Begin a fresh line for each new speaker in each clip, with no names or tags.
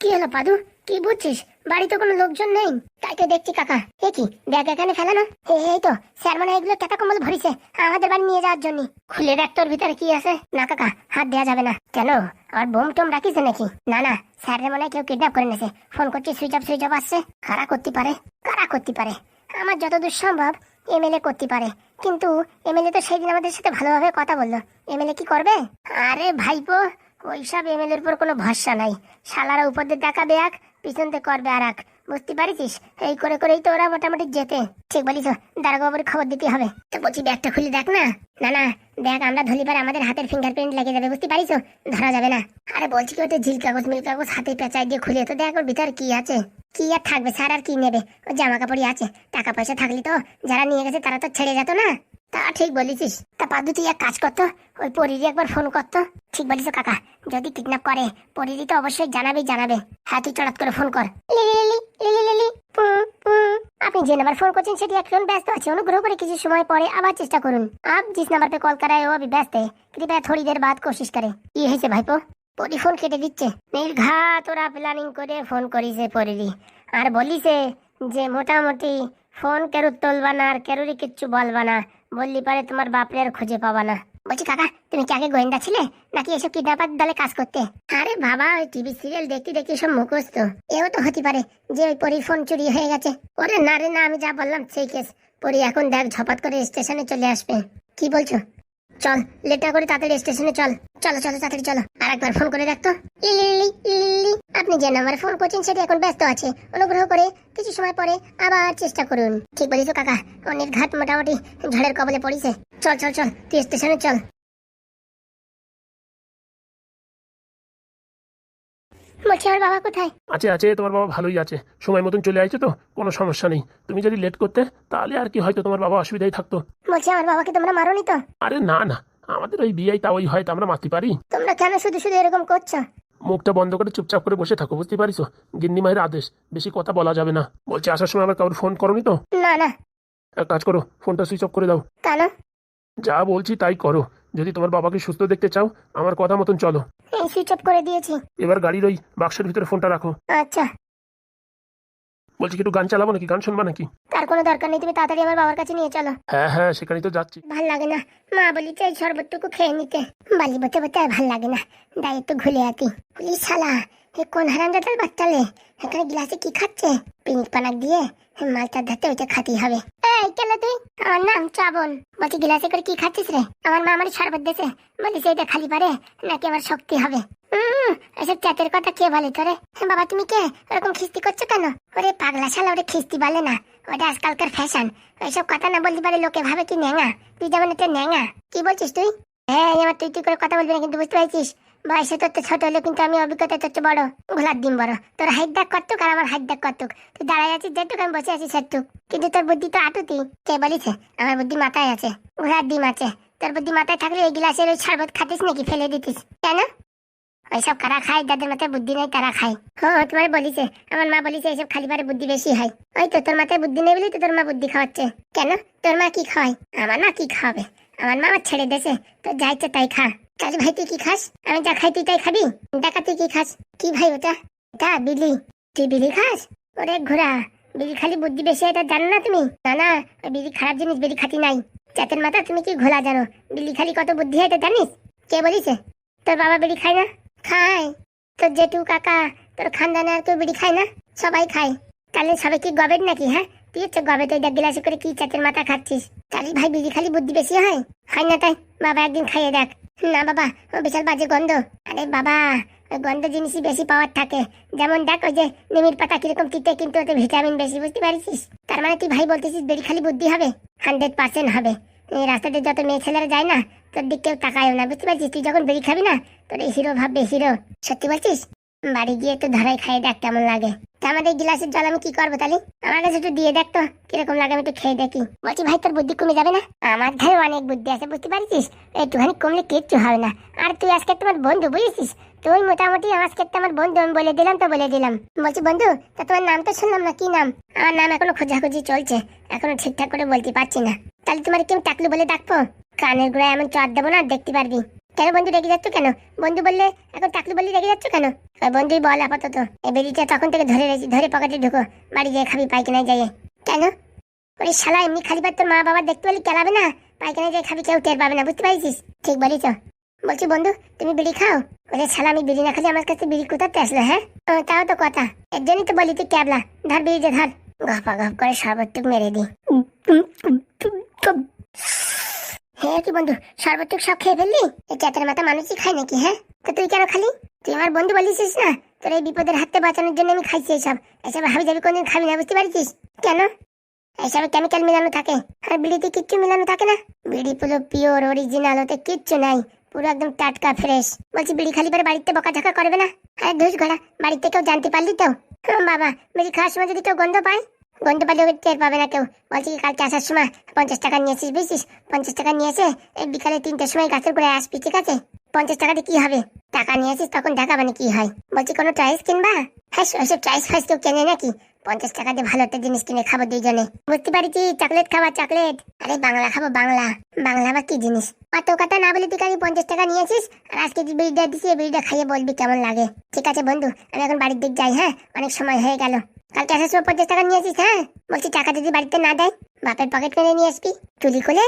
কি হলো পাদু? কি বুঝছিস? বাড়িতে কোনো লোকজন নেই? তাই তো দেখছি কাকা। এ কি? ব্যাগ এখানে ফেলানো এই তো, স্যার মানে এগুলো টাকা কম্বল ভরিছে। আমাদের বাড়ি নিয়ে যাওয়ার জন্য। খুলে দেখ তোর ভিতরে কি আছে। না কাকা, হাত দেওয়া যাবে না। কেন? আর বোম টোম রাখিস নাকি? না না স্যারের মনে কেউ কিডন্যাপ করে নেছে। ফোন করছি সুইচ অফ সুইচ অফ আসছে। কারা করতে পারে? কারা করতে পারে? আমার যতদূর সম্ভব এমএলএ করতে পারে। কিন্তু এমএলএ তো সেই দিন আমাদের সাথে ভালোভাবে কথা বলল। এমএলএ কি করবে? আরে ভাইপো ওইসব এমএলএর উপর কোনো ভরসা নাই। শালারা উপর দিয়ে দেখাবে এক, পিছন দিয়ে করবে আর এক। বুঝতে পারিস এই করে করেই তো ওরা মোটামুটি যেতে ঠিক বলিস দারোগা বাবুর খবর দিতে হবে। তো বলছি, ব্যাগটা খুলে দেখ না। না না, দেখ, আমরা ধলি পারে আমাদের হাতের ফিঙ্গারপ্রিন্ট লেগে যাবে, বুঝতে পারিস ধরা যাবে না। আরে বলছি কি ওটা ঝিল কাগজ, মিল কাগজ হাতে পেঁচাই দিয়ে খুলে, তো দেখ ওর ভিতরে কি আছে। কি আর থাকবে, স্যার আর কি নেবে? ও জামা কাপড়ই আছে, টাকা পয়সা থাকলে তো যারা নিয়ে গেছে তারা তো ছেড়ে যেত না। তা ঠিক বলেছিস তা পাদু তুই এক কাজ করতো ওই পরিরি একবার ফোন করতো ঠিক বলিস কাকা যদি কিডন্যাপ করে পরিরি তো অবশ্যই জানাবে জানাবে হ্যাঁ তুই চড়াত করে ফোন কর লিলি লিলি লিলি লিলি পুঁ, পুঁ। আপনি যে নাম্বার ফোন করছেন সেটি এখন ব্যস্ত আছে অনুগ্রহ করে কিছু সময় পরে আবার চেষ্টা করুন আপ जिस नंबर पे कॉल कर रहे हो अभी व्यस्त है कृपया थोड़ी देर बाद कोशिश करें কি হয়েছে ভাইপো পরি ফোন কেটে দিচ্ছে নির্ঘাত ওরা প্ল্যানিং করে ফোন করিছে পরিরি আর বলিছে যে মোটামুটি ফোন কেরু তুলবা না আর কেরুরই কিচ্ছু বলবা না। বললি পারে তোমার বাপরে আর খুঁজে পাবা না। বলছি, কাকা, তুমি কি আগে গোয়েন্দা ছিলে? নাকি এসব কিডন্যাপার দলে কাজ করতে? আরে বাবা, ওই টিভি সিরিয়াল দেখতে দেখতে সব মুখস্থ। এও তো হতে পারে যে ওই পরির ফোন চুরি হয়ে গেছে। ওরে না রে, না, আমি যা বললাম সেই কেস। পরি এখন দেখ ঝপাত করে স্টেশনে চলে আসবে। কি বলছো? চল লেটা করে তাড়াতাড়ি স্টেশনে চল। চলো চলো, তাড়াতাড়ি চলো। আর একবার ফোন করে লিলি আপনি যে নাম্বারে ফোন করছেন, সেটি এখন ব্যস্ত আছে। অনুগ্রহ করে কিছু সময় পরে আবার চেষ্টা করুন। ঠিক বলেছ, কাকা। অনেক ঘাট মোটামুটি ঝড়ের কবলে পড়েছে। চল চল চল, তুই স্টেশনে চল। বলছি আমার বাবা কোথায়?
আছে আছে তোমার বাবা ভালোই আছে। সময় মতন চলে আসছে তো কোনো সমস্যা নেই। তুমি যদি লেট করতে তাহলে আর কি হয়তো তোমার বাবা অসুবিধায় থাকতো।
বলছি আমার বাবাকে তোমরা মারোনি তো?
আরে না না আমাদের ওই বিয়েই তা ওই হয়তো আমরা মারতে পারি।
তোমরা কেন শুধু শুধু এরকম করছ?
মুখটা বন্ধ করে চুপচাপ করে বসে থাকো বুঝতে পারিস গিন্নি মায়ের আদেশ বেশি কথা বলা যাবে না। বলছি আসার সময় আমার কাউর ফোন করনি তো?
না না।
এক কাজ করো ফোনটা সুইচ অফ করে দাও।
কেন?
যা বলছি তাই করো। যদি তোমার বাবাকে সুস্থ দেখতে চাও আমার কথা মতন চলো।
এই সুইচ অফ করে দিয়েছি।
এবার গাড়ির ওই বাক্সের ভিতরে ফোনটা রাখো।
আচ্ছা।
বলছি কি একটু গান চালাবো নাকি? গান শুনবা নাকি?
তার কোনো দরকার নেই তুমি তাড়াতাড়ি আমার বাবার কাছে নিয়ে চলো।
হ্যাঁ হ্যাঁ সেখানেই তো যাচ্ছি।
ভালো লাগে না। মা বলি চাই শরবতটুকু খেয়ে নিতে। বালি বতে বতে আর ভালো লাগে না। দাই তো ঘুলে আতি। বলি শালা এ কোন হারামজাদার বাচ্চালে এখানে গ্লাসে কি খাচ্ছে? পিঙ্ক পানাক দিয়ে মালটার ধাতে ওইটা খাতেই হবে। এই কেন তুই? আমার নাম চাবন বলছি, গ্লাসে করে কি খাচ্ছিস রে? আমার মা আমার শরবত দেছে বলিস এইটা খালি পারে, নাকি আমার শক্তি হবে? এসব চাতের কথা কে বলে তোরে? বাবা, তুমি কে? ওরকম খিস্তি করছ কেন? ওরে পাগলা শালা, ওরে খিস্তি বলে না। ওটা আজকালকার ফ্যাশন ওইসব কথা না বলতে পারে লোকে ভাবে কি ন্যাঙা তুই যেমন একটা ন্যাঙা কি বলছিস তুই? হ্যাঁ আমার তুই তুই করে কথা বলবি না কিন্তু বুঝতে পারছিস? বয়সে তো ছোট হলে কিন্তু আমি অভিজ্ঞতা তোর বড় ঘোলার ডিম বড়। তোর হাইট ডাক করতুক আর আমার হাইট ডাক করতুক তুই দাঁড়াই আছিস যেটুক, আমি বসে আছি সেটুক। কিন্তু তোর বুদ্ধি তো আটুতি। কে বলিছে? আমার বুদ্ধি মাথায় আছে। ঘোলার ডিম আছে। তোর বুদ্ধি মাথায় থাকলে ওই গ্লাসের ওই শরবত খাতিস নাকি, ফেলে দিতিস। কেন? ওইসব কারা খায়? যাদের মাথায় বুদ্ধি নেই তারা খায়। হ্যাঁ তোমার বলিছে। আমার মা বলিছে এইসব খালি পারে বুদ্ধি বেশি হয়। ওই তো তোর মাথায় বুদ্ধি নেই বলেই তো তোর মা বুদ্ধি খাওয়াচ্ছে। কেন? তোর মা কি খাওয়ায় আমার না কি খাওয়াবে? আমার মা আমার ছেড়ে দেশে তোর যা ইচ্ছে তাই খা। কাজু ভাই, তুই কি খাস? আমি যা খাই তুই তাই খাবি? দেখা তুই কি খাস? কি ভাই ওটা? এটা বিলি। তুই বিলি খাস? ওরে ঘোরা বিলি খালি বুদ্ধি বেশি এটা জানো না তুমি? না না বিলি খারাপ জিনিস বিলি খাতি নাই। চাতের মাথা, তুমি কি ঘোলা জানো? বিলি খালি কত বুদ্ধি এটা জানিস? কে বলিছে? তোর বাবা বিড়ি খায় না? খায়। তোর জেঠু, কাকা, তোর খানদানে আর কেউ বিড়ি খায় না? সবাই খায়। তাহলে সবাই কি গবেট নাকি হ্যাঁ? তুই হচ্ছে গবেট ওই গিলাসে করে কি চাতের মাথা খাচ্ছিস? তাহলে ভাই বিড়ি খালি বুদ্ধি বেশি হয়? হয় না তাই? বাবা একদিন খাইয়ে দেখ। না বাবা ও বিশাল বাজে গন্ধ। আরে বাবা ওই গন্ধ জিনিসই বেশি পাওয়ার থাকে। যেমন দেখ ওই যে নিমির পাতা কীরকম তিতে, কিন্তু ওতে ভিটামিন বেশি, বুঝতে পারিস তার মানে তুই ভাই বলতেছিস বেরি খালি বুদ্ধি হবে? হান্ড্রেড পার্সেন্ট হবে। এই রাস্তাতে যত মেয়ে ছেলেরা যায় না, তোর দিক কেউ তাকায়ও না, বুঝতে পারছিস? তুই যখন বেরি খাবি না, তোর এই হিরো ভাববে হিরো। সত্যি বলছিস? বাড়ি গিয়ে একটু ধরাই খাই দেখ কেমন লাগে। আমাদের গিলাসের জল আমি কি করব তাহলে আমার কাছে একটু দিয়ে দেখ তো, কীরকম লাগে আমি একটু খেয়ে দেখি। বলছি, ভাই, তোর বুদ্ধি কমে যাবে না? আমার ধারে অনেক বুদ্ধি আছে, বুঝতে পারছিস? একটুখানি কমলে কিচ্ছু হবে না। আর তুই আজকে তোমার বন্ধু, বুঝেছিস? তুই মোটামুটি আজকে আমার বন্ধু, আমি বলে দিলাম, তো বলে দিলাম। বলছি, বন্ধু, তা তোমার নাম তো শুনলাম না, কি নাম? আমার নাম এখনও খোঁজাখুঁজি চলছে, এখনও ঠিকঠাক করে বলতে পারছি না। তাহলে তোমার কেউ টাকলু বলে ডাকবো? কানের গোড়ায় এমন চট দেবো না, দেখতে পারবি। কেন বন্ধু রেগে যাচ্ছ কেন? বন্ধু বললে, এখন টাকলু বললে রেগে যাচ্ছ কেন? বন্ধুই বল আপাতত। এই বেরিটা তখন থেকে ধরে রেখেছি ধরে পকেটে ঢুকো। বাড়ি যেয়ে খাবি পাইখানায় যাইয়ে কেন? ওরে শালা, এমনি খালি পাত তোর মা বাবা দেখতে পেলে কেলাবে না? পাইখানায় যাই খাবি, কেউ টের পাবে না, বুঝতে পারছিস ঠিক বলিস। বলছি, বন্ধু, তুমি বিড়ি খাও? ওরে শালা, আমি বিড়ি না খালি আমার কাছে বিড়ি কোথাতে আসলো হ্যাঁ? তাও তো কথা। এর জন্যই তো বলি তুই ক্যাবলা। ধর বিড়িতে ধর। গপা, গপ করে শরবতটুক মেরে দি হ্যাঁ কি বন্ধু শরবতটুক সব খেয়ে ফেললি? এই চাতের মাথা মানুষই খায় নাকি হ্যাঁ? তো তুই কেন খালি? তুই আমার বন্ধু বলিস না? তোর এই বিপদের হাতে বাঁচানোর জন্য আমি খাইছি এসব। এসব হাবি যাবি কোনদিন খাবি না, বুঝতে পারছিস? কেন? এসবে কেমিক্যাল মিলানো থাকে। আর বিড়িতে কিচ্ছু মিলানো থাকে না? বিড়ি পুরো পিওর অরিজিনাল ওতে কিচ্ছু নাই। পুরো একদম টাটকা ফ্রেশ বলছি, বিড়ি খালি পরে বাড়িতে বকাঝকা করবে না? আরে ধুস ঘোড়া বাড়িতে কেউ জানতে পারলি তো? বাবা, বিড়ি খাওয়ার সময় যদি কেউ গন্ধ পায়? পালে ওকে টের পাবে না কেউ। বলছি কি, কালকে আসার সময় পঞ্চাশ টাকা নিয়েছিস বুঝছিস? পঞ্চাশ টাকা নিয়ে এসে এই বিকালে তিনটের সময় গাছের গোড়ায় আসবি, ঠিক আছে? পঞ্চাশ টাকাতে কি হবে? টাকা নিয়ে আসিস, তখন দেখা মানে কি হয়? বলছি, কোনো ট্রাইস কিনবা? হ্যাঁ ওইসব ট্রাইস ফাইস কেউ কেনে নাকি? পঞ্চাশ টাকা দিয়ে ভালো একটা জিনিস কিনে খাব দুইজনে। বুঝতে পারছি, চকলেট খাবা, চকলেট। আরে, বাংলা খাব, বাংলা। বাংলা আবার কি জিনিস? অত কথা না বলে তুই কালকে পঞ্চাশ টাকা নিয়েছিস আর আজকে যে বিড়িটা দিছি, এই বিড়িটা খাইয়ে বলবি কেমন লাগে। ঠিক আছে বন্ধু, আমি এখন বাড়ির দিক যাই হ্যাঁ? অনেক সময় হয়ে গেল। কালকে আসার সময় পঞ্চাশ টাকা নিয়েছিস হ্যাঁ? বলছি টাকা যদি বাড়িতে না দেয়, বাপের পকেট মেরে নিয়ে আসবি। চুরি করে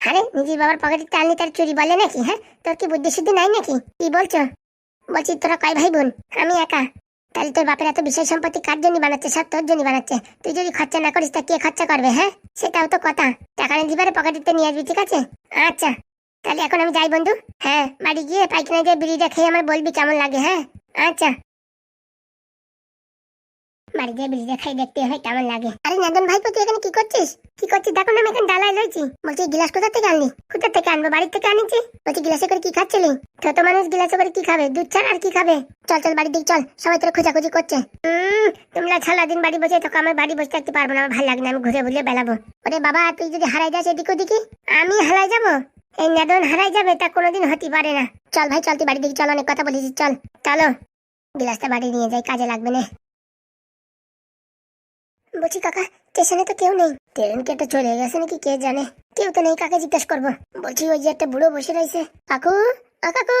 আরে নিজের বাবার পকেটে টানলে তার চুরি বলে নাকি হ্যাঁ? তোর কি বুদ্ধি শুদ্ধি নাই নাকি? কি বলছো? বলছি তোরা কয় ভাই বোন? আমি একা। তাহলে তোর বাপের এত বিষয় সম্পত্তি কার জন্য বানাচ্ছে? সব তোর জন্য বানাচ্ছে। তুই যদি খরচা না করিস, তা কে খরচা করবে হ্যাঁ? সেটাও তো কথা। টাকা নিয়ে দিবারে পকেটে নিয়ে আসবি, ঠিক আছে? আচ্ছা। তাহলে এখন আমি যাই বন্ধু। হ্যাঁ বাড়ি গিয়ে পাইখানা দিয়ে বিড়িটা খেয়ে আমার বলবি কেমন লাগে হ্যাঁ? আচ্ছা। বাড়ি গিয়ে বিড়িটা খাই, দেখতে হয়, কেমন লাগে। আরে নাদন ভাই তুই এখানে কি করছিস? কি করছিস? দেখো না, আমি এখানে ডালায় বলছি, গিলাস কোথা থেকে আনলি? কোথা থেকে আনব? থেকে আনিছি। বলছি, গিলাসে করে কি খাচ্ছিলি? মানুষ গিলাসে করে কি খাবে? দুধ ছাড়া আর কি খাবে? চল চল দিক চল। সবাই তোর খোঁজাখুঁজি করছে। তোমরা বাড়ি বসে থাকো, আমার বাড়ি বসে থাকতে পারব না, আমার ভালো লাগে না, আমি ঘুরে ঘুরে বেড়াবো। ওরে বাবা, তুই যদি হারাই যাস এদিক ওদিকে, আমি হারাই যাব? এই নাদন হারাই যাবে, তা কোনোদিন হতে পারে না। চল ভাই, চল, তুই বাড়ির দিকে চল, অনেক কথা বলেছিস, চল। চলো, গিলাসটা বাড়ি নিয়ে যাই, কাজে লাগবে না। বলছি, কাকা, স্টেশনে তো কেউ নেই। ট্রেন কেটে চলে গেছে নাকি কে জানে? কেউ তো নেই, কাকে জিজ্ঞেস করব? বলছি, ওই যে একটা বুড়ো বসে রয়েছে। কাকু কাকু!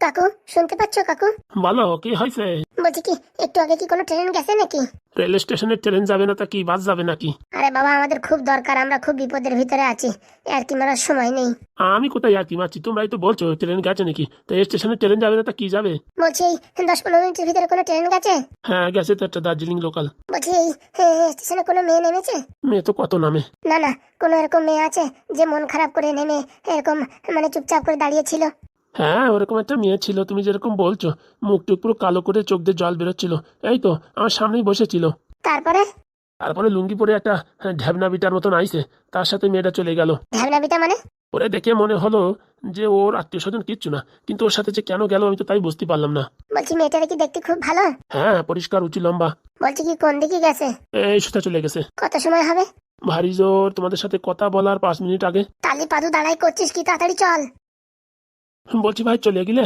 কাকু শুনতে পাচ্ছ কাকু?
বলো কি হয়েছে?
বলছি কি একটু আগে কি কোনো ট্রেন গেছে নাকি?
রেল স্টেশনের ট্রেন যাবে না তা কি বাস যাবে নাকি?
আরে বাবা আমাদের খুব দরকার আমরা খুব বিপদের ভিতরে আছি। আর কি মারার সময় নেই।
আমি কোথায় আর কি মারছি তোমরাই তো বলছো ট্রেন গেছে নাকি? তো স্টেশনের ট্রেন যাবে না তা কি যাবে?
বলছি এই দশ পনেরো মিনিটের ভিতরে কোনো ট্রেন গেছে?
হ্যাঁ গেছে তো একটা দার্জিলিং লোকাল
বলছি এই এ, স্টেশনে কোনো মেয়ে নেমেছে?
মেয়ে তো কত নামে?
না না কোনো এরকম মেয়ে আছে যে মন খারাপ করে নেমে এরকম মানে চুপচাপ করে দাঁড়িয়েছিল
হ্যাঁ ওরকম একটা মেয়ে ছিল তুমি যেরকম বলছো। মুখ টুক পুরো কালো করে চোখ দিয়ে জল বেরোচ্ছিল। এই তো আমার সামনেই বসেছিল।
তারপরে?
তারপরে লুঙ্গি পরে একটা ঢ্যাবনা বিটার মতন আইছে। তার সাথে মেয়েটা চলে গেল।
ঢ্যাবনাবিটা মানে?
ওরে দেখে মনে হলো যে ওর আত্মীয় স্বজন কিচ্ছু না কিন্তু ওর সাথে যে কেন গেল আমি তো তাই বুঝতে পারলাম না।
বলছি মেয়েটারা কি দেখতে খুব ভালো?
হ্যাঁ পরিষ্কার উঁচু লম্বা।
বলছি কি কোন দিকে গেছে?
এই সোজা চলে গেছে।
কত সময় হবে?
ভারী জোর তোমাদের সাথে কথা বলার পাঁচ মিনিট আগে।
তালি পাদু দাঁড়াই করছিস কি তাড়াতাড়ি চল।
বলছি, ভাই, চলে গেলে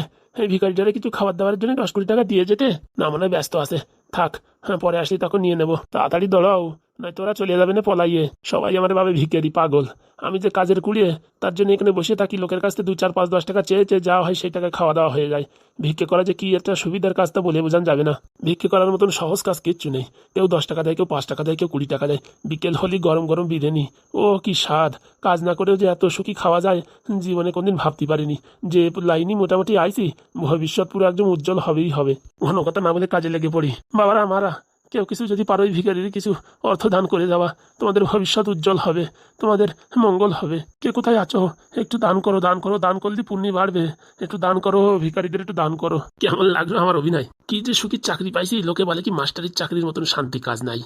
ভিকারিটারে কিছু খাবার দাবারের জন্য দশ কোটি টাকা দিয়ে যেতে। না মনে ব্যস্ত আছে। থাক হ্যাঁ পরে আসলে তখন নিয়ে নেব। তাড়াতাড়ি দৌড়াও। নয় তোরা চলে যাবে না পলাইয়ে। সবাই আমার ভাবে ভিকারি পাগল। আমি যে কাজের কুড়িয়ে, তার জন্য এখানে বসে থাকি, লোকের কাছ থেকে দু চার পাঁচ দশ টাকা চেয়ে চেয়ে যাওয়া হয় সেই টাকা খাওয়া দাওয়া হয়ে যায়। ভিক্ষে করা যে কি একটা সুবিধার কাজ তা বলে বোঝান যাবে না। ভিক্ষে করার মতন সহজ কাজ কিচ্ছু নেই। কেউ দশ টাকা দেয়, কেউ পাঁচ টাকা দেয়, কেউ কুড়ি টাকা দেয়। বিকেল হলেই গরম গরম বিরিয়ানি ও কি স্বাদ! কাজ না করেও যে এত সুখী খাওয়া যায়, জীবনে কোনদিন ভাবতে পারিনি। যে লাইনই মোটামুটি আইছি, ভবিষ্যৎ পুরো একদম উজ্জ্বল হবেই হবে। ঘন কথা না বলে কাজে লেগে পড়ি। বাবারা আমারা কেউ কিছু যদি পারো এই ভিখারির কিছু অর্থ দান করে দেওয়া, তোমাদের ভবিষ্যৎ উজ্জ্বল হবে, তোমাদের মঙ্গল হবে। কে কোথায় আছো? একটু দান করো দান করো দান করলে পুণ্যি বাড়বে। একটু দান করো ভিখারিদের একটু দান করো। কেমন লাগল আমার অভিনয়? কি যে সুখী চাকরি পাইছি লোকে বলে কি মাস্টারের চাকরির মতন শান্তি কাজ নাই।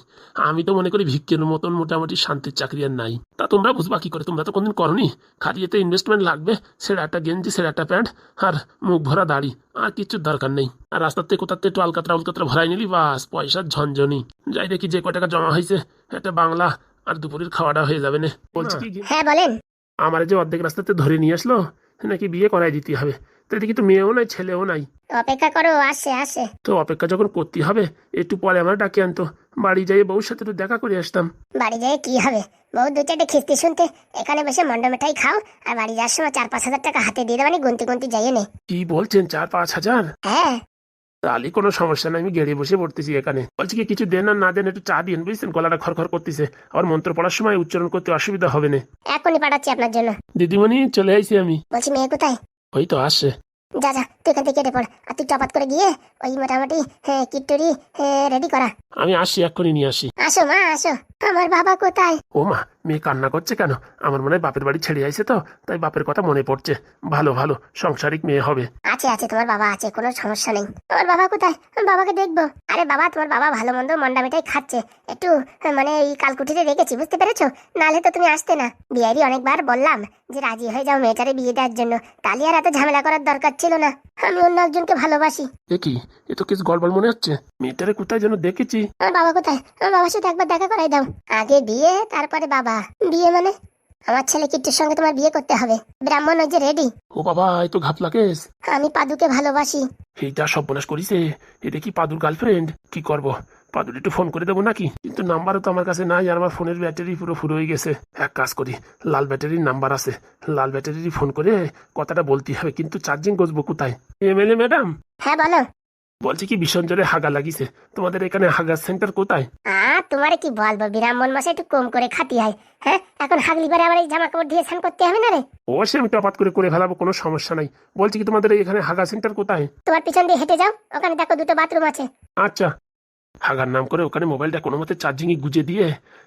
আমি তো মনে করি ভিক্ষের মতন মোটামুটি শান্তির চাকরি আর নাই। তা তোমরা বুঝবা কি করে? তোমরা তো কোনদিন করনি? খালি এতে ইনভেস্টমেন্ট লাগবে সেটা একটা গেঞ্জি সেটা একটা প্যান্ট আর মুখ ভরা দাড়ি। আর কিচ্ছুর দরকার নেই। আর রাস্তার থেকে কোথার থেকে একটু আলকাতরা উলকাতরা ভরাই নিলি বাস পয়সার ঝনঝনি। যাই দেখি যে কয় টাকা জমা হয়েছে একটা বাংলা আর দুপুরের খাওয়াটা হয়ে যাবে না। বলছি
হ্যাঁ বলেন।
আমার যে অর্ধেক রাস্তাতে ধরে নিয়ে আসলো নাকি বিয়ে করাই দিতে হবে। তো এদিকে তো মেয়েও নাই ছেলেও নাই।
অপেক্ষা করো আসে আসে।
তো অপেক্ষা যখন করতে হবে একটু পরে আমার ডাকে আনতো। বাড়ি যাই বউর সাথে একটু দেখা করে আসতাম।
বাড়ি যেয়ে কি হবে? বউ দু চারটে খিস্তি শুনতে এখানে বসে মন্ড মিঠাই খাও আর বাড়ি যাওয়ার সময় চার পাঁচ হাজার টাকা হাতে দিয়ে দেবানি গুনতি গুনতি যাইয়ে নে।
কি বলছেন চার পাঁচ হাজার?
হ্যাঁ।
তাহলে কোনো সমস্যা নাই আমি গেড়ে বসে পড়তেছি এখানে। বলছি কি কিছু দেন আর না দেন একটু চা দিন বুঝছেন? গলাটা খরখর করতেছে। আর মন্ত্র পড়ার সময় উচ্চারণ করতে অসুবিধা হবে না।
এখনই পাঠাচ্ছি আপনার জন্য।
দিদিমণি চলে আইছি আমি।
বলছি মেয়ে কোথায়?
ওই তো আসছে।
যা যা তুই এখান থেকে কেটে পড়। আর তুই টপাত করে গিয়ে ওই মোটামুটি হ্যাঁ, কিট্টুরি রেডি করা।
আমি আসছি এক্ষুনি নিয়ে আসি।
আসো মা আসো। আমার বাবা কোথায়?
ও মা মেয়ে কান্না করছে কেন? আমার মনে হয় বাপের বাড়ি ছেড়ে আইছে তো তাই বাপের কথা মনে পড়ছে। ভালো ভালো সংসারিক মেয়ে হবে।
আছে আছে তোমার বাবা আছে কোনো সমস্যা নেই। তোমার বাবা কোথায়? বাবাকে দেখব। আরে বাবা তোমার বাবা ভালো মন্দ মন্ডা মিঠাই খাচ্ছে। একটু মানে এই কালকুঠিতে রেখেছি বুঝতে পেরেছ? নাহলে তো তুমি আসতে না। বিয়ারি অনেকবার বললাম যে রাজি হয়ে যাও মেয়েটারে বিয়ে দেওয়ার জন্য। তাহলে আর এত ঝামেলা করার দরকার ছিল না। আমি অন্য একজনকে ভালোবাসি।
এ কি? এ তো কিছু গড়বড় মনে হচ্ছে। মেয়েটারে কোথায় যেন দেখেছি।
আমার বাবা কোথায়? আমার বাবার সাথে একবার দেখা করাই দাও। আগে বিয়ে তারপরে বাবা। বিয়ে মানে? আমার ছেলে কিট্টুর সঙ্গে তোমার বিয়ে করতে হবে। ব্রাহ্মণ ওই যে রেডি।
ও বাবা এই তো ঘাপলা কেস।
আমি পাদুকে ভালোবাসি।
এইটা সর্বনাশ করিছে। এটা কি পাদুর গার্লফ্রেন্ড কি করব? পাদুর একটু ফোন করে দেবো নাকি? কিন্তু নাম্বারও তো আমার কাছে নাই আর আমার ফোনের ব্যাটারি পুরো ফুরো হয়ে গেছে। এক কাজ করি লাল ব্যাটারির নাম্বার আছে। লাল ব্যাটারির ফোন করে কথাটা বলতে হবে কিন্তু চার্জিং গজবো কোথায়? এমএলএ ম্যাডাম
হ্যাঁ বলো।
বলছি কি ভীষণ জোরে হাগা লাগিছে। তোমাদের এখানে হাগার সেন্টার কোথায়?
আর তোমারে কি বলব বিরামন মাসে একটু কম করে খাতি হয় হ্যাঁ? এখন হাগলি পরে আবার এই জামা কাপড় দিয়ে স্নান করতে হবে না রে?
ও অবশ্যই আমি টপাত করে করে ফেলাবো কোনো সমস্যা নাই। বলছি কি তোমাদের এখানে হাগা সেন্টার কোথায়?
তোমার পিছন দিয়ে হেঁটে যাও ওখানে দেখো দুটো বাথরুম আছে।
আচ্ছা। হাগার নাম করে ওখানে মোবাইলটা কোনো মতে চার্জিংয়ে গুজে দিয়ে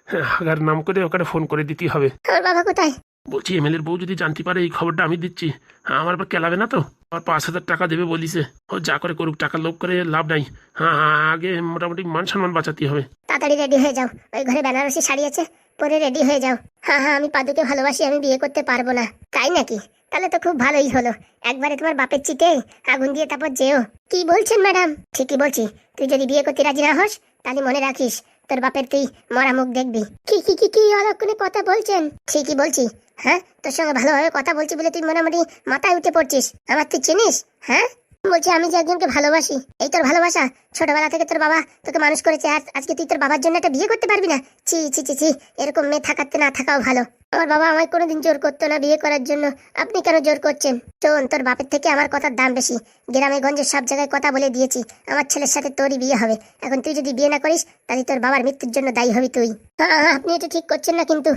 হ্যাঁ, হাগার নাম করে ওখানে ফোন করে দিতে হবে।
আমার বাবা কোথায়?
বলছি এমএলএর বউ যদি জানতে পারে এই খবরটা আমি দিচ্ছি। হ্যাঁ আমার আবার কেলাবে না তো? আর পাঁচ হাজার টাকা দেবে বলিছে। ও যা করে করুক, টাকা লোভ করে লাভ নাই। হ্যাঁ হ্যাঁ আগে মোটামুটি মান সম্মান বাঁচাতে হবে।
তাড়াতাড়ি রেডি হয়ে যাও। ওই ঘরে বেনারসি শাড়ি আছে, পরে রেডি হয়ে যাও। হ্যাঁ হ্যাঁ আমি পাদুকে ভালোবাসি, আমি বিয়ে করতে পারব না। তাই নাকি? তাহলে তো খুব ভালোই হলো। একবারে তোমার বাপের চিটে আগুন দিয়ে তারপর যেও। কি বলছেন ম্যাডাম? ঠিকই বলছি। তুই যদি বিয়ে করতে রাজি না হস, তাহলে মনে রাখিস তোর বাপের তুই মরা মুখ দেখবি। কি কি কি কি অলক্ষণে কথা বলছেন? ঠিকই বলছি। হ্যাঁ? তোর সঙ্গে ভালোভাবে কথা বলছি বলে তুই মোটামুটি মাথায় উঠে পড়ছিস। আমার তুই চিনিস? হ্যাঁ? বলছি, আমি যে একজনকে ভালোবাসি, এই তোর ভালোবাসা? ছোটবেলা থেকে তোর বাবা তোকে মানুষ করেছে, আর আজকে তুই তোর বাবার জন্য একটা বিয়ে করতে পারবি না? ছি ছি ছি ছি, এরকম মেয়ে থাকাতে না থাকাও ভালো। আমার বাবা আমায় কোনোদিন জোর করতো না বিয়ে করার জন্য। আপনি কেন জোর করছেন? শোন, তোর বাপের থেকে আমার কথার দাম বেশি। গ্রামে গঞ্জে সব জায়গায় কথা বলে দিয়েছি। আমার ছেলের সাথে তোরই বিয়ে হবে। এখন তুই যদি বিয়ে না করিস, তাহলে তোর বাবার মৃত্যুর জন্য দায়ী হবি তুই। হ্যাঁ আপনি এটা ঠিক করছেন না কিন্তু।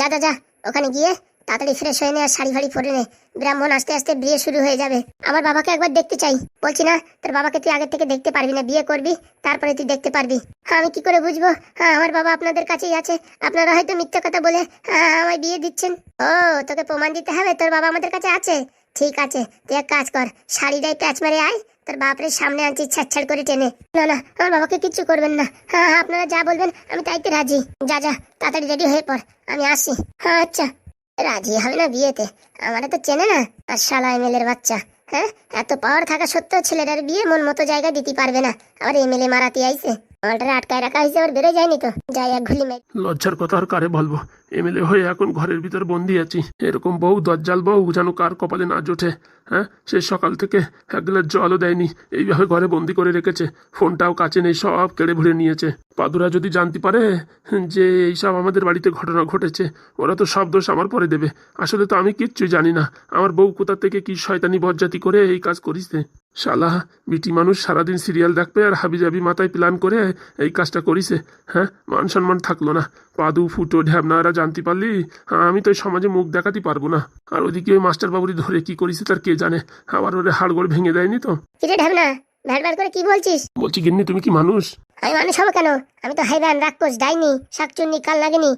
যা যা যা, ওখানে গিয়ে তাড়াতাড়ি ফ্রেশ হয়ে নে আর শাড়ি ফাড়ি পরে নে। ব্রাহ্মণ আস্তে আস্তে বিয়ে শুরু হয়ে যাবে। আমার বাবাকে একবার দেখতে চাই। বলছি না তোর বাবাকে তুই আগে থেকে দেখতে পারবি না। বিয়ে করবি তারপরে তুই দেখতে পারবি। হ্যাঁ, আমি কি করে বুঝব? হ্যাঁ আমার বাবা আপনাদের কাছেই আছে। আপনারা হয়তো মিথ্যা কথা বলে হ্যাঁ, আমায় বিয়ে দিচ্ছেন। ও তোকে প্রমাণ দিতে হবে? তোর বাবা আমাদের কাছে আছে। ঠিক আছে তুই এক কাজ কর শাড়িটাই প্যাচ মেরে আয়। তোর বাপরে সামনে আনছি ছাড় করে টেনে। না না আমার বাবাকে কিচ্ছু করবেন না। হ্যাঁ হ্যাঁ, আপনারা যা বলবেন আমি তাইতে রাজি। যা যা তাড়াতাড়ি রেডি হয়ে পড় আমি আসি। হ্যাঁ আচ্ছা। রাজি হবে না বিয়েতে। আমারে তো চেনে না আর শালা এমএলএর বাচ্চা। হ্যাঁ? এত পাওয়ার থাকা সত্ত্বেও ছেলেটার বিয়ে মন মতো জায়গা দিতে পারবে না। আবার এমএলএ মারাতে আইছে। আটকায় রাখা হয়েছে বেরোয় যায়নি তো। যাই এক ঘুলি
লজ্জার কথা আর কারে বলব? এমএলএ হয়ে এখন ঘরের ভিতর বন্দি আছি। এরকম বউ, দজ্জাল বউ, যেন কার কপালে না জোটে হ্যাঁ? সে সকাল থেকে এক গ্লাস জলও দেয়নি। এইভাবে ঘরে বন্দি করে রেখেছে। ফোনটাও কাছে নেই, সব কেড়ে ভুড়ে নিয়েছে। পাদুরা যদি জানতে পারে যে এইসব আমাদের বাড়িতে ঘটনা ঘটেছে, ওরা তো সব দোষ আমার পরে দেবে। আসলে তো আমি কিচ্ছুই জানি না। আমার বউ কোথা থেকে কি শয়তানি বজ্জাতি করে এই কাজ করিছে? শালা বিটি মানুষ সারাদিন সিরিয়াল দেখবে আর হাবিজাবি মাথায় প্ল্যান করে এই কাজটা করিছে। হ্যাঁ মান সম্মান থাকল না। পাদু ফুটো ঢ্যাবনারা জানতে পারলি? হ্যাঁ, আমি তো সমাজে মুখ দেখাতে পারব না। আর ওদিকে ওই মাস্টার বাবুরি ধরে কি করিছে তার কে জানে? আবার ওরে হাড়গোড় ভেঙে দেয়নি তো?
কিরে ভ্যাট ভ্যাট করে কি বলছিস?
বলছি গিন্নি তুমি কি মানুষ?
আমি মানুষ হব কেন? আমি তো হাইবান রাক্ষস ডাইনি শাকচুন্নি কাল লাগেনি।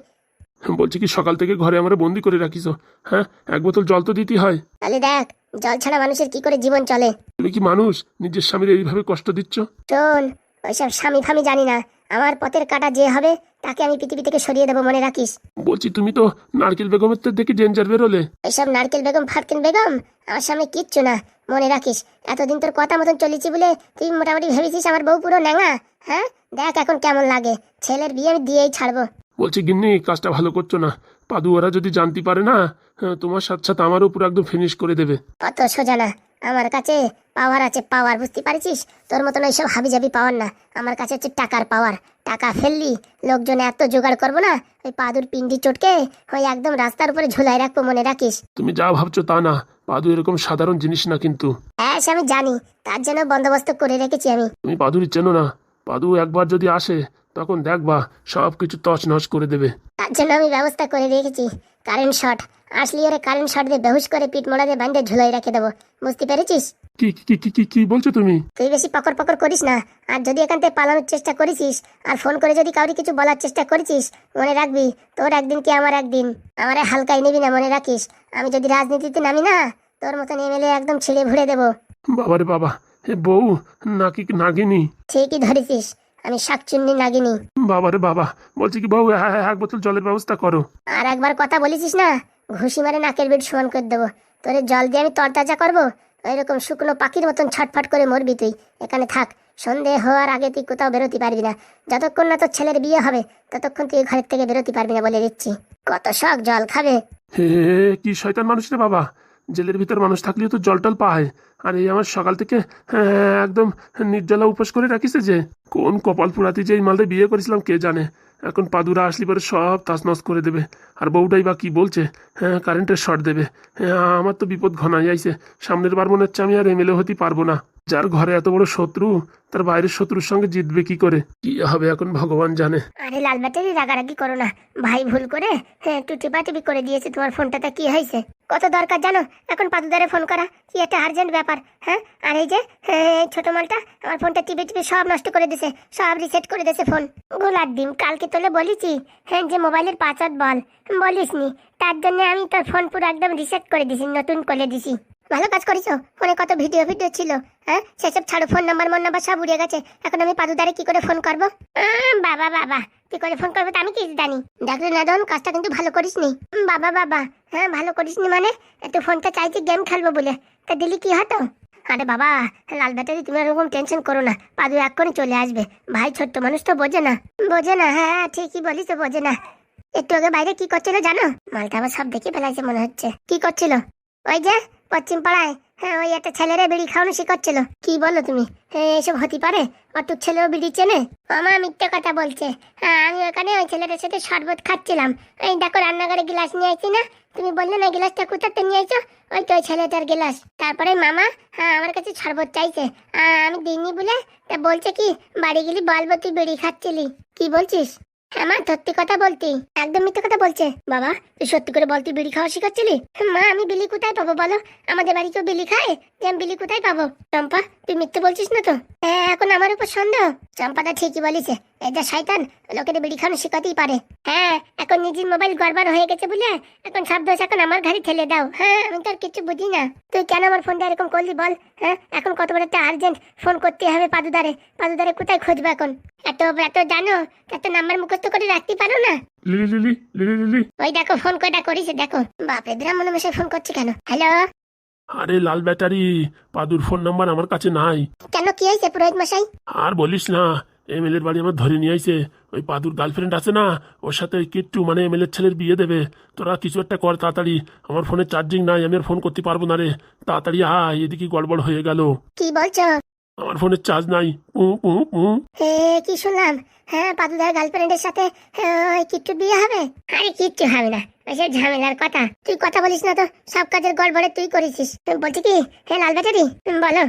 বলছি কি সকাল থেকে ঘরে আমরা বন্দি করে রাখিস। হ্যাঁ এক বোতল জল তো দিতে হয়।
তাহলে দেখ জল ছাড়া মানুষের কি করে জীবন চলে?
তুমি কি মানুষ? নিজের স্বামীর এইভাবে কষ্ট দিচ্ছ?
শোন ওইসব স্বামী ফামি জানি না। আমার পথের কাটা যে হবে তাকে আমি পৃথিবী থেকে সরিয়ে দেবো মনে রাখিস।
বলছি তুমি তো নারকেল বেগমের তো দেখি ডেঞ্জার বেরোলে।
ওইসব নারকেল বেগম ফারকেল বেগম? আমার সামনে কিচ্ছু না মনে রাখিস। এতদিন তোর কথা মতন চলেছি বলে তুই মোটামুটি ভেবেছিস আমার বউ পুরো ন্যাঙা? হ্যাঁ? দেখ এখন কেমন লাগে। ছেলের বিয়ে আমি দিয়েই ছাড়বো।
বলছি গিন্নি কাজটা ভালো করছ না। পাদু ওরা যদি জানতে পারে না হ্যাঁ, তোমার সাথে সাথে আমারও পুরো একদম ফিনিশ করে দেবে।
অত সোজা না। আমার কাছে পাওয়ার আছে পাওয়ার বুঝতে পারছিস? তোর মতন ওইসব হাবি জাবি পাওয়ার না। আমার কাছে হচ্ছে টাকার পাওয়ার টাকা ফেললি লোকজন এত জোগাড় করব না ওই পাদুর পিন্ডি চটকে ওই একদম রাস্তার উপরে ঝুলাই রাখব মনে রাখিস।
তুমি যা ভাবছ তা না। পাদু এরকম সাধারণ জিনিস না কিন্তু।
হ্যাঁ সে আমি জানি। তার জন্য বন্দোবস্ত করে রেখেছি আমি।
তুমি পাদুরি চেনো না। পাদু একবার যদি আসে তখন দেখবা সব কিছু তছ নছ করে দেবে।
তার জন্য আমি ব্যবস্থা করে রেখেছি। কারেন্ট শট আসলি ওরে কারেন্ট শট দিয়ে বেহুশ করে পিঠ মোড়া দিয়ে বান্ধে ঝুলাই রেখে দেবো। বুঝতে পেরেছিস?
কি কি কি কি কি বলছো তুমি?
তুই বেশি পকর পকর করিস না। আর যদি এখান থেকে পালানোর চেষ্টা করেছিস আর ফোন করে যদি কাউরি কিছু বলার চেষ্টা করেছিস মনে রাখবি তোর একদিন কি আমার একদিন। আমারে হালকাই নিবি না মনে রাখিস। আমি যদি রাজনীতিতে নামি না তোর মতন এমএলএ একদম ছিঁড়ে ভুড়ে দেবো।
বাবারে বাবা এ বউ নাকি নাগিনি।
ঠিকই ধরেছিস। আমি শাকচুন্নি নাগিনি।
বাবারে বাবা বলছি কি বউ এ- এ- এক বোতল জলের ব্যবস্থা করো।
আর একবার কথা বলেছিস না? ঘুষি মারে নাকের বেড সমান করে দেবো। তোরে জল দিয়ে আমি তরতাজা করব? এরকম শুকনো পাখির মতন ছটফট করে মরবি তুই। এখানে থাক সন্ধে হওয়ার আগে তুই কোথাও বেরোতে পারবি না। যতক্ষণ না তোর ছেলের বিয়ে হবে ততক্ষণ তুই ঘরের থেকে বেরোতে পারবি না বলে দিচ্ছি। কত শখ জল খাবে।
হে কি শয়তান মানুষ রে বাবা। জেলের ভিতর মানুষ থাকলেও তো জল টল পায়। আর এই আমার সকাল থেকে হ্যাঁ, একদম নির্জলা উপোস করে রাখিছে যে কোন কপাল পুরাতে যে এই মালদে বিয়ে করেছিলাম কে জানে? এখন পাদুরা আসলি পরে সব তাসনস করে দেবে। আর বউটাই বা কী বলছে? হ্যাঁ কারেন্টের শর্ট দেবে। হ্যাঁ আমার তো বিপদ ঘনাই আইছে। সামনের বার মনে হচ্ছে আমি আর এমএলএ হতে পারব না। যার ঘরে এত বড় শত্রু তার বাইরের শত্রুর সঙ্গে জিতবে কি করে? কি হবে এখন ভগবান জানে।
আরে লাল ব্যাটারি রাগারাগি করো না। ভাই ভুল করে হ্যাঁ একটু টিপাটিপি করে দিয়েছে। তোমার ফোনটাতে কি হয়েছে? কত দরকার জানো? এখন পাদুদারে ফোন করা কি একটা আর্জেন্ট ব্যাপার হ্যাঁ? আর এই যে হ্যাঁ, এই ছোট মালটা আমার ফোনটা টিপে টিপে সব নষ্ট করে দিছে সব রিসেট করে দিয়েছে ফোন। গোলার ডিম কালকে তোলে বলেছি হ্যাঁ যে মোবাইলের পাসওয়ার্ড বল। বলিসনি তার জন্য আমি তোর ফোন পুরো একদম রিসেট করে দিছি নতুন করে দিছি ভালো কাজ করেছ? ফোনে কত ভিডিও ভিডিও ছিল হ্যাঁ? সেসব ছাড়ো ফোন নাম্বার মন নাম্বার সব উড়ে গেছে। এখন আমি পাদুদারে কি করে ফোন করব? বাবা বাবা কি করে ফোন করব আমি কি জানি। ডাক্তার নাদন কাজটা কিন্তু ভালো করিসনি। উম, বাবা বাবা হ্যাঁ ভালো করিসনি মানে? একটু ফোনটা চাইছি গেম খেলব বলে। তা দিলি কি হতো? আরে বাবা লাল ব্যাটারি তুমি এরকম টেনশন করো না। পাদু এক্ষুনি চলে আসবে। ভাই ছোট্ট মানুষ তো বোঝে না। বোঝে না হ্যাঁ ঠিকই বলিস তো বোঝে না। একটু আগে বাইরে কি করছিল জানো? মালটা আবার সব দেখে ফেলাইছে মনে হচ্ছে। কি করছিল? ওই যে পশ্চিম পাড়ায় হ্যাঁ ওই একটা ছেলেরে বিড়ি খাওয়ানো শিখাচ্ছিল। কি বলো তুমি? হ্যাঁ এসব হতে পারে? অটুক ছেলেও বিড়ি চেনে? আমার মিথ্যে কথা বলছে। হ্যাঁ আমি ওখানে ওই ছেলেটার সাথে শরবত খাচ্ছিলাম। এই দেখো, রান্নাঘরে গ্লাস নিয়ে আইছি না? তুমি বললে না, গ্লাসটা কোথাতে নিয়ে আইছো ওই তো ছেলেটার গ্লাস। তারপরে মামা হ্যাঁ আমার কাছে শরবত চাইছে। আমি দিইনি বলে, তা বলছে কি, বাড়ি গেলি বলব তুই বিড়ি খাচ্ছিলি। কি বলছিস? হ্যাঁ মা, সত্যি কথা বলতি, একদম মিথ্যে কথা বলছে। বাবা, তুই সত্যি করে বলতি বিড়ি খাওয়া শিখাচ্ছিলি? মা, আমি বিলি কোথায় পাবো বলো? আমাদের বাড়ি কেউ বিলি খায়? যে আমি বিলি কোথায় পাবো? চম্পা, তুই মিথ্যে বলছিস না তো? হ্যাঁ এখন আমার উপর সন্দেহ। চম্পাটা ঠিকই বলিছে। যা শয়তান লোকের বিড়ি খাওয়ানো শিখাতেই পারে। হ্যাঁ এখন নিজের মোবাইল গড়বড় হয়ে গেছে বলে এখন সব দোষ এখন আমার ঘরে ঠেলে দাও। হ্যাঁ আমি তো আর কিছু বুঝি না। তুই কেন আমার ফোনটা এরকম করলি বল হ্যাঁ? এখন কত বড় একটা আর্জেন্ট ফোন করতে হবে পাদুদারে। পাদুদারে কোথায় খুঁজবে এখন? এত এত জানো এত নাম্বার মুখস্থ করে রাখতে পারো না?
Lily Lily Lily Lily.
ওই দেখো ফোন কয়টা করিস দেখো। বাপরে ব্রাহ্মণ মশাই ফোন করছে কেন? হ্যালো
আরে লাল ব্যাটারি পাদুর ফোন নাম্বার আমার কাছে নাই।
কেন কি হয়েছে পুরোহিত মশাই?
আর বলিস না এমএলএর বাড়ি আমার ধরে নিয়ে আইছে। ওই পাদুর গার্লফ্রেন্ড আছে না ওর সাথে ওই কিট্টু মানে এমএলএর ছেলের বিয়ে দেবে। তোরা কিছু একটা কর তাড়াতাড়ি আমার ফোনে চার্জিং নাই আমি আর ফোন করতে পারব না রে। তাড়াতাড়ি আয় এদিকে গড়বড় হয়ে গেল।
কি বলছো?
আমার ফোনের চার্জ নাই। পু পু পু।
হে কি শুনলাম? হ্যাঁ পাদুদার গার্লফ্রেন্ডের সাথে ওই কিচ্ছু বিয়ে হবে? আরে কিচ্ছু হবে না ওইসব ঝামেলার কথা। তুই কথা বলিস না তো সব কাজের গড়বড়ে তুই করেছিস। বলছি কি হ্যাঁ লাল ব্যাটারি বলো।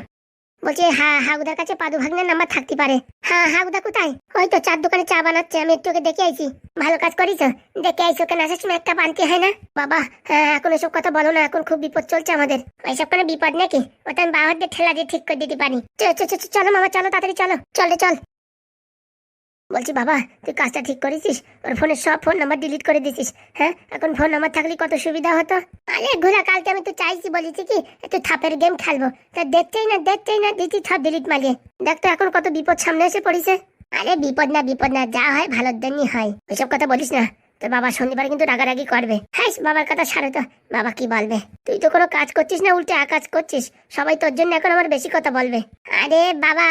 বলছি হা হাগুদার কাছে পাদু ভাগ্নের নাম্বার থাকতে পারে। হ্যাঁ হাগুদা কোথায়? ওই তো চার দোকানে চা বানাচ্ছে, আমি একটু ওকে দেখে আইছি। ভালো কাজ করিস? দেখে আইছি কেন আসার সময় একটা বানতে হয় না? বাবা হ্যাঁ এখন এসব কথা বলো না, এখন খুব বিপদ চলছে আমাদের। ওইসব কোনো বিপদ নাকি? ওটা আমি বাবার দিয়ে ঠেলা দিয়ে ঠিক করে দিতে পারি। চলো মামা, চলো, তাড়াতাড়ি চলো। চলে চল। বলছি, বাবা, তুই কাজটা ঠিক করেছিস? ওর ফোনের সব ফোন নাম্বার ডিলিট করে দিছিস হ্যাঁ? এখন ফোন নাম্বার থাকলে কত সুবিধা হতো? আরে ঘোরা কালকে আমি তো চাইছি, বলেছি কি, একটু থাপের গেম খেলব। তা দেখতেই না দেখতেই না, দিচ্ছি থাপ ডিলিট মারিয়ে দেখ তো এখন কত বিপদ সামনে এসে পড়েছে। আরে বিপদ না বিপদ না, যা হয় ভালোর জন্যই হয়। ওইসব কথা বলিস না। তোর বাবা শনিবার কিন্তু রাগারাগি করবে। হ্যাঁ বাবার কথা ছাড়ো তো। বাবা কি বলবে? তুই তো কোনো কাজ করছিস না, উল্টে আকাজ করছিস। সবাই তোর জন্য এখন আমার বেশি কথা বলবে। আরে বাবা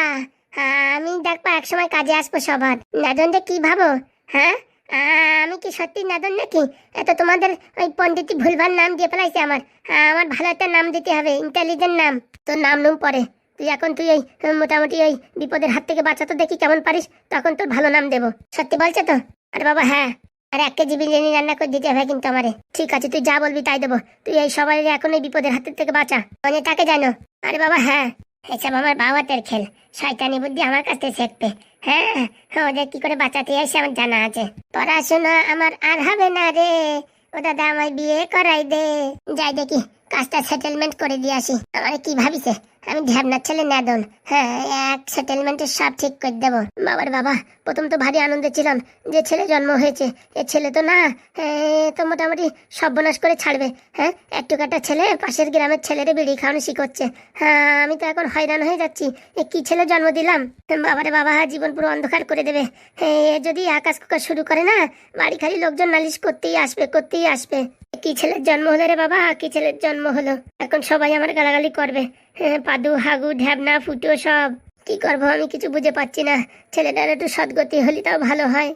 আমি দেখব এক সময় কাজে আসব সবার। নাদনটা কি ভাবো? হ্যাঁ? আমি কি সত্যি নাদন নাকি? এত তোমাদের ওই পণ্ডিতই ভুলভাল নাম দিয়ে ফেলাইছে আমার। আ, আমার ভালো একটা নাম দিতে হবে ইন্টেলিজেন্ট নাম। তোর নাম নুম পরে। তুই এখন তুই এই মোটামুটি ওই বিপদের হাত থেকে বাঁচাতে দেখি কেমন পারিস তখন তোর ভালো নাম দেবো। সত্যি বলছো তো? আরে বাবা হ্যাঁ। আর এক কেজি বিরিয়ানি রান্না করে দিতে হবে কিন্তু আমারে। ঠিক আছে তুই যা বলবি তাই দেবো। তুই এই সবাই এখন এই বিপদের হাতের থেকে বাঁচা। মানে তাকে জানো। আরে বাবা হ্যাঁ। এসব আমার বাবাতের খেল। শয়তানি বুদ্ধি আমার কাছ থেকে শেখবে। হ্যাঁ ওদের কি করে বাঁচাতে এসে আমার জানা আছে। পড়াশোনা আমার আর হবে না রে। ও দাদা আমায় বিয়ে করাই দে। যাই দেখি। কাজটা সেটেলমেন্ট করে দিয়ে আসি। আমার কি ভাবিছে? আমি ঢ্যাবনার ছেলে নাদন হ্যাঁ এক সেটেলমেন্টের সব ঠিক করে দেবো। বাবার বাবা, প্রথম তো ভারী আনন্দে ছিলাম। যে ছেলে জন্ম হয়েছে, এ ছেলে তো না তো মোটামুটি সর্বনাশ করে ছাড়বে। হ্যাঁ একটু একটা ছেলে পাশের গ্রামের ছেলেরে বিড়ি খাওয়ানো শিখচ্ছে। হ্যাঁ আমি তো এখন হয়রান হয়ে যাচ্ছি। এ, কি ছেলে জন্ম দিলাম? বাবারে বাবা জীবন পুরো অন্ধকার করে দেবে। এ, যদি আকাশ কুকাশ শুরু করে না, বাড়ি খালি লোকজন নালিশ করতেই আসবে করতেই আসবে। কি ছেলের জন্ম হলো রে বাবা? কি ছেলের জন্ম হলো? এখন সবাই আমার গালাগালি করবে। হ্যাঁ, পাদু হাগু ঢ্যাবনা ফুটো সব। কি করব আমি কিছু বুঝে পাচ্ছি না। ছেলেটার একটু সদ্গতি হলে তাও ভালো হয়।